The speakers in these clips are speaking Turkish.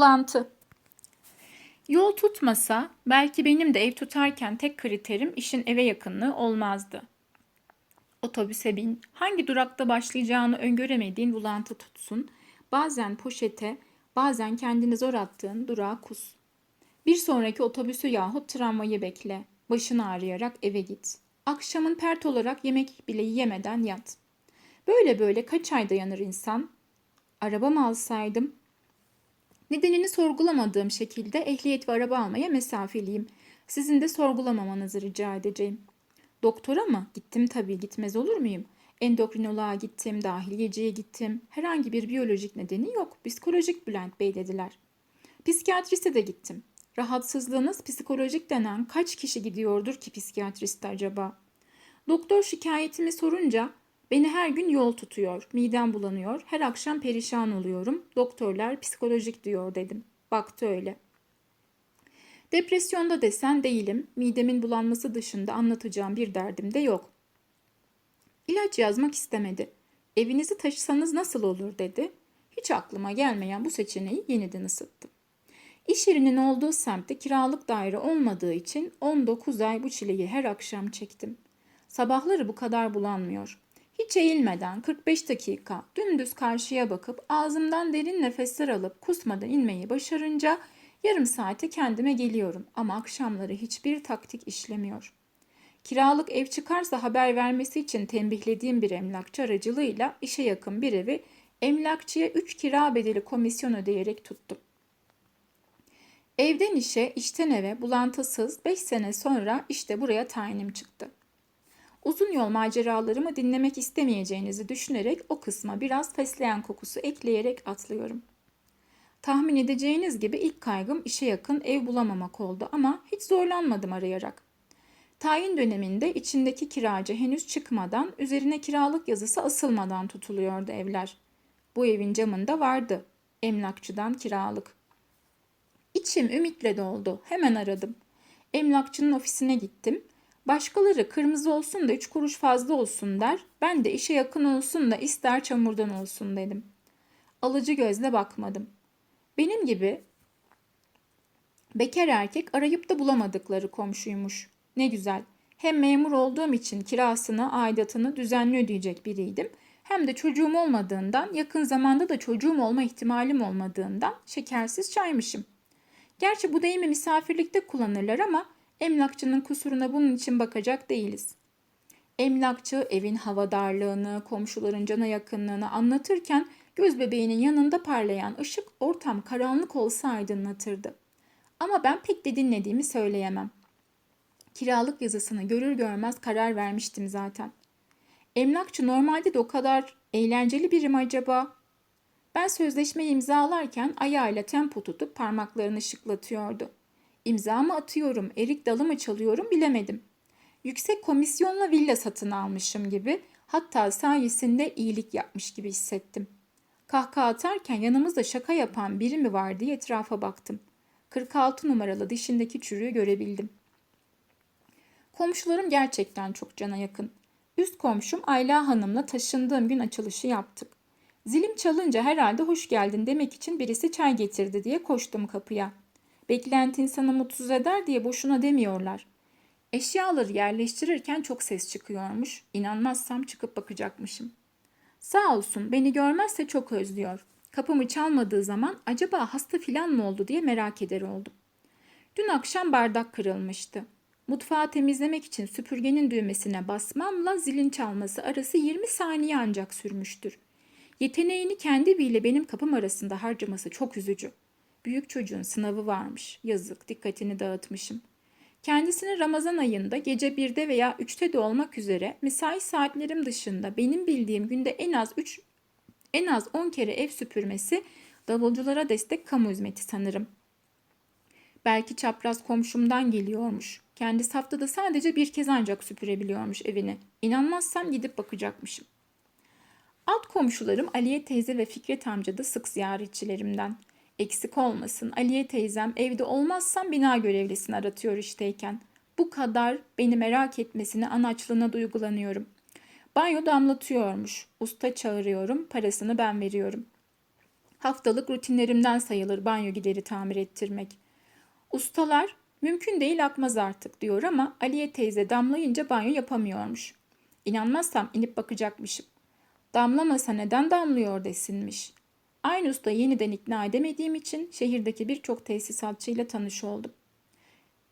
Bulantı. Yol tutmasa belki benim de ev tutarken tek kriterim işin eve yakınlığı olmazdı. Otobüse bin, hangi durakta başlayacağını öngöremediğin bulantı tutsun, bazen poşete, bazen kendini zor attığın durağa kus. Bir sonraki otobüsü yahut tramvayı bekle, başını ağrıyarak eve git. Akşamın pert olarak yemek bile yemeden yat. Böyle böyle kaç ay dayanır insan? Araba mı alsaydım? Nedenini sorgulamadığım şekilde ehliyet ve araba almaya mesafeliyim. Sizin de sorgulamamanızı rica edeceğim. Doktora mı? Gittim tabii gitmez olur muyum? Endokrinoloğa gittim, dahiliyeciye gittim. Herhangi bir biyolojik nedeni yok. Psikolojik Bülent Bey dediler. Psikiyatriste de gittim. Rahatsızlığınız psikolojik denen kaç kişi gidiyordur ki psikiyatriste acaba? Doktor şikayetimi sorunca beni her gün yol tutuyor, midem bulanıyor, her akşam perişan oluyorum. Doktorlar psikolojik diyor dedim. Baktı öyle. Depresyonda desen değilim. Midemin bulanması dışında anlatacağım bir derdim de yok. İlaç yazmak istemedi. Evinizi taşısanız nasıl olur dedi. Hiç aklıma gelmeyen bu seçeneği yeniden ısıttım. İş yerinin olduğu semtte kiralık daire olmadığı için 19 ay bu çileyi her akşam çektim. Sabahları bu kadar bulanmıyor. Hiç eğilmeden 45 dakika dümdüz karşıya bakıp ağzımdan derin nefesler alıp kusmadan inmeyi başarınca yarım saate kendime geliyorum ama akşamları hiçbir taktik işlemiyor. Kiralık ev çıkarsa haber vermesi için tembihlediğim bir emlakçı aracılığıyla işe yakın bir evi emlakçıya 3 kira bedeli komisyon ödeyerek tuttum. Evden işe, işten eve bulantısız 5 sene sonra işte buraya tayinim çıktı. Uzun yol maceralarımı dinlemek istemeyeceğinizi düşünerek o kısma biraz fesleğen kokusu ekleyerek atlıyorum. Tahmin edeceğiniz gibi ilk kaygım işe yakın ev bulamamak oldu ama hiç zorlanmadım arayarak. Tayin döneminde içindeki kiracı henüz çıkmadan üzerine kiralık yazısı asılmadan tutuluyordu evler. Bu evin camında vardı. Emlakçıdan kiralık. İçim ümitle doldu. Hemen aradım. Emlakçının ofisine gittim. Başkaları kırmızı olsun da üç kuruş fazla olsun der. Ben de işe yakın olsun da ister çamurdan olsun dedim. Alıcı gözle bakmadım. Benim gibi bekar erkek arayıp da bulamadıkları komşuymuş. Ne güzel. Hem memur olduğum için kirasını, aidatını düzenli ödeyecek biriydim. Hem de çocuğum olmadığından, yakın zamanda da çocuğum olma ihtimalim olmadığından şekersiz çaymışım. Gerçi bu deyimi misafirlikte kullanırlar ama emlakçının kusuruna bunun için bakacak değiliz. Emlakçı evin havadarlığını, komşuların cana yakınlığını anlatırken göz bebeğinin yanında parlayan ışık ortam karanlık olsa aydınlatırdı. Ama ben pek de dinlediğimi söyleyemem. Kiralık yazısını görür görmez karar vermiştim zaten. Emlakçı normalde de o kadar eğlenceli biri mi acaba? Ben sözleşmeyi imzalarken ayağıyla tempo tutup parmaklarını şıklatıyordu. İmza mı atıyorum, erik dalı mı çalıyorum bilemedim. Yüksek komisyonla villa satın almışım gibi, hatta sayesinde iyilik yapmış gibi hissettim. Kahkaha atarken yanımızda şaka yapan biri mi var diye etrafa baktım. 46 numaralı dişindeki çürüğü görebildim. Komşularım gerçekten çok cana yakın. Üst komşum Ayla Hanım'la taşındığım gün açılışı yaptık. Zilim çalınca herhalde hoş geldin demek için birisi çay getirdi diye koştum kapıya. Beklenti insanı mutsuz eder diye boşuna demiyorlar. Eşyaları yerleştirirken çok ses çıkıyormuş. İnanmazsam çıkıp bakacakmışım. Sağ olsun beni görmezse çok özlüyor. Kapımı çalmadığı zaman acaba hasta filan mı oldu diye merak eder oldum. Dün akşam bardak kırılmıştı. Mutfağı temizlemek için süpürgenin düğmesine basmamla zilin çalması arası 20 saniye ancak sürmüştür. Yeteneğini kendi ile benim kapım arasında harcaması çok üzücü. Büyük çocuğun sınavı varmış. Yazık, dikkatini dağıtmışım. Kendisini Ramazan ayında gece 1'de veya 3'te de olmak üzere mesai saatlerim dışında benim bildiğim günde en az 3 en az 10 kere ev süpürmesi davulculara destek kamu hizmeti sanırım. Belki çapraz komşumdan geliyormuş. Kendisi haftada sadece bir kez ancak süpürebiliyormuş evini. İnanmazsam gidip bakacakmışım. Alt komşularım Aliye teyze ve Fikret amca da sık ziyaretçilerimden. Eksik olmasın Aliye teyzem evde olmazsam bina görevlisini aratıyor işteyken. Bu kadar beni merak etmesine anaçlığına duygulanıyorum. Banyo damlatıyormuş. Usta çağırıyorum, parasını ben veriyorum. Haftalık rutinlerimden sayılır banyo gideri tamir ettirmek. Ustalar mümkün değil akmaz artık diyor ama Aliye teyze damlayınca banyo yapamıyormuş. İnanmazsam inip bakacakmışım. Damlamasa neden damlıyor desinmiş. Aynı usta yeniden ikna edemediğim için şehirdeki birçok tesisatçıyla tanış oldum.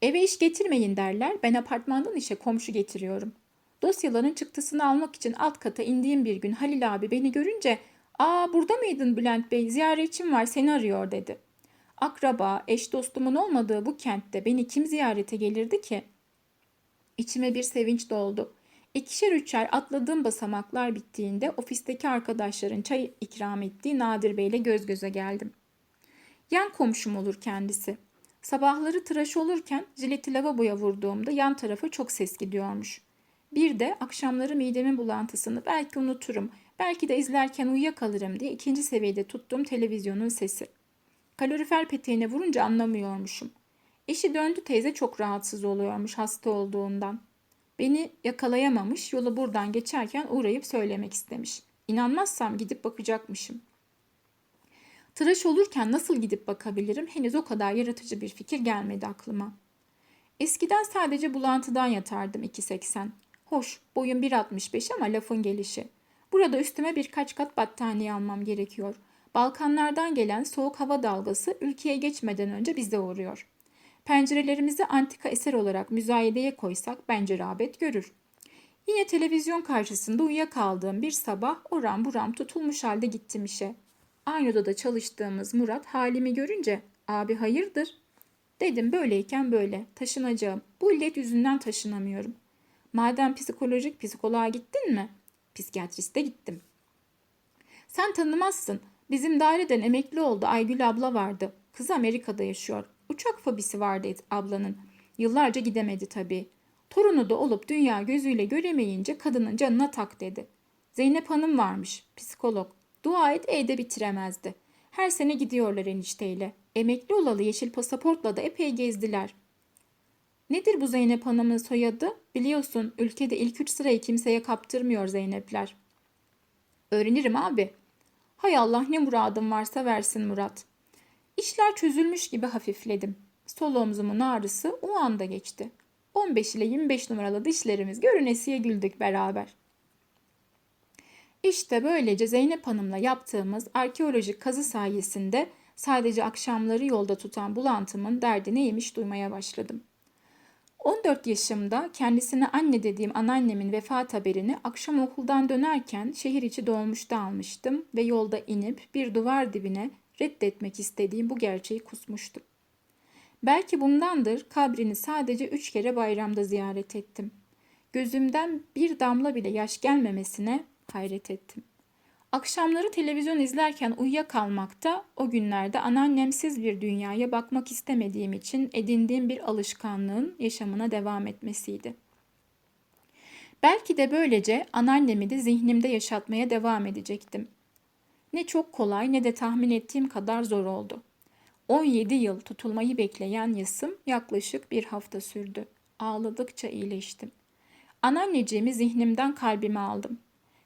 Eve iş getirmeyin derler, ben apartmandan işe komşu getiriyorum. Dosyaların çıktısını almak için alt kata indiğim bir gün Halil abi beni görünce ''Aa burada mıydın Bülent Bey, ziyaretçim var seni arıyor.'' dedi. Akraba, eş dostumun olmadığı bu kentte beni kim ziyarete gelirdi ki? İçime bir sevinç doldu. İkişer üçer atladığım basamaklar bittiğinde ofisteki arkadaşların çay ikram ettiği Nadir Bey'le göz göze geldim. Yan komşum olur kendisi. Sabahları tıraş olurken jileti lavaboya vurduğumda yan tarafa çok ses gidiyormuş. Bir de akşamları midemin bulantısını belki unuturum, belki de izlerken uyuyakalırım diye ikinci seviyede tuttuğum televizyonun sesi. Kalorifer peteğine vurunca anlamıyormuşum. Eşi döndü teyze çok rahatsız oluyormuş hasta olduğundan. Beni yakalayamamış, yolu buradan geçerken uğrayıp söylemek istemiş. İnanmazsam gidip bakacakmışım. Tıraş olurken nasıl gidip bakabilirim henüz o kadar yaratıcı bir fikir gelmedi aklıma. Eskiden sadece bulantıdan yatardım 2.80. Hoş, boyum 1.65 ama lafın gelişi. Burada üstüme birkaç kat battaniye almam gerekiyor. Balkanlardan gelen soğuk hava dalgası ülkeye geçmeden önce bize uğruyor. Pencerelerimizi antika eser olarak müzayedeye koysak bence rağbet görür. Yine televizyon karşısında uyuyakaldığım bir sabah oram buram tutulmuş halde gittim işe. Aynı odada çalıştığımız Murat halimi görünce abi hayırdır? Dedim böyleyken böyle taşınacağım. Bu illet yüzünden taşınamıyorum. Madem psikolojik psikoloğa gittin mi? Psikiyatriste gittim. Sen tanımazsın. Bizim daireden emekli oldu Aygül abla vardı. Kız Amerika'da yaşıyor. Uçak fobisi vardı ablanın. Yıllarca gidemedi tabii. Torunu da olup dünya gözüyle göremeyince kadının canına tak dedi. Zeynep Hanım varmış, psikolog. Dua et evde bitiremezdi. Her sene gidiyorlar enişteyle. Emekli olalı yeşil pasaportla da epey gezdiler. Nedir bu Zeynep Hanım'ın soyadı? Biliyorsun ülkede ilk üç sırayı kimseye kaptırmıyor Zeynepler. Öğrenirim abi. Hay Allah ne muradım varsa versin Murat. İşler çözülmüş gibi hafifledim. Sol omzumun ağrısı o anda geçti. 15 ile 25 numaralı dişlerimiz görünesiye güldük beraber. İşte böylece Zeynep Hanım'la yaptığımız arkeolojik kazı sayesinde sadece akşamları yolda tutan bulantımın derdi neymiş duymaya başladım. 14 yaşımda kendisine anne dediğim anneannemin vefat haberini akşam okuldan dönerken şehir içi dolmuşta almıştım ve yolda inip bir duvar dibine reddetmek istediğim bu gerçeği kusmuştum. Belki bundandır kabrini sadece üç kere bayramda ziyaret ettim. Gözümden bir damla bile yaş gelmemesine hayret ettim. Akşamları televizyon izlerken uyuyakalmakta o günlerde anneannemsiz bir dünyaya bakmak istemediğim için edindiğim bir alışkanlığın yaşamına devam etmesiydi. Belki de böylece anneannemi de zihnimde yaşatmaya devam edecektim. Ne çok kolay ne de tahmin ettiğim kadar zor oldu. 17 yıl tutulmayı bekleyen yasım yaklaşık bir hafta sürdü. Ağladıkça iyileştim. Anneanneciğimi zihnimden kalbime aldım.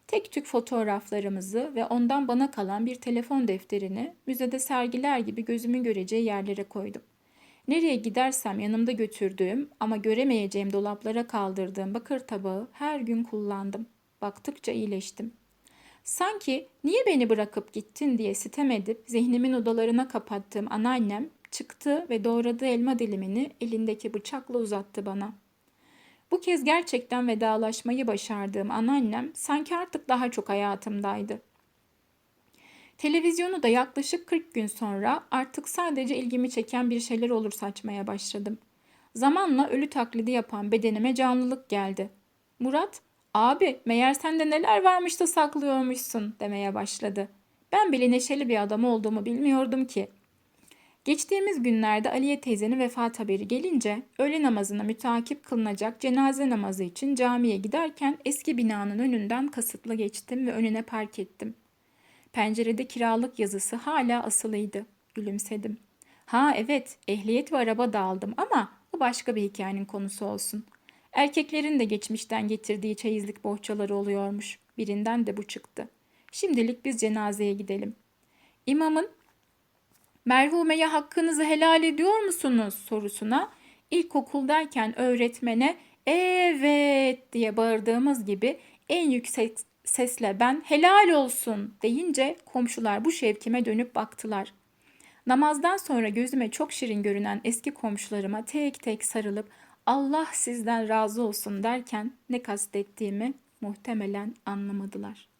Tek tük fotoğraflarımızı ve ondan bana kalan bir telefon defterini müzede sergiler gibi gözümün göreceği yerlere koydum. Nereye gidersem yanımda götürdüğüm ama göremeyeceğim dolaplara kaldırdığım bakır tabağı her gün kullandım. Baktıkça iyileştim. Sanki niye beni bırakıp gittin diye sitem edip zihnimin odalarına kapattığım anneannem çıktı ve doğradığı elma dilimini elindeki bıçakla uzattı bana. Bu kez gerçekten vedalaşmayı başardığım anneannem sanki artık daha çok hayatımdaydı. Televizyonu da yaklaşık 40 gün sonra artık sadece ilgimi çeken bir şeyler olur saçmaya başladım. Zamanla ölü taklidi yapan bedenime canlılık geldi. Murat, abi meğer sende neler varmış da saklıyormuşsun demeye başladı. Ben bile neşeli bir adam olduğumu bilmiyordum ki.'' Geçtiğimiz günlerde Aliye teyzenin vefat haberi gelince öğle namazına mütakip kılınacak cenaze namazı için camiye giderken eski binanın önünden kasıtlı geçtim ve önüne park ettim. Pencerede kiralık yazısı hala asılıydı. Gülümsedim. Ha evet ehliyet ve araba da aldım ama bu başka bir hikayenin konusu olsun. Erkeklerin de geçmişten getirdiği çeyizlik bohçaları oluyormuş. Birinden de bu çıktı. Şimdilik biz cenazeye gidelim. İmamın merhumeye hakkınızı helal ediyor musunuz sorusuna ilkokuldayken öğretmene evet diye bağırdığımız gibi en yüksek sesle ben helal olsun deyince komşular bu şevkime dönüp baktılar. Namazdan sonra gözüme çok şirin görünen eski komşularıma tek tek sarılıp Allah sizden razı olsun derken ne kastettiğimi muhtemelen anlamadılar.''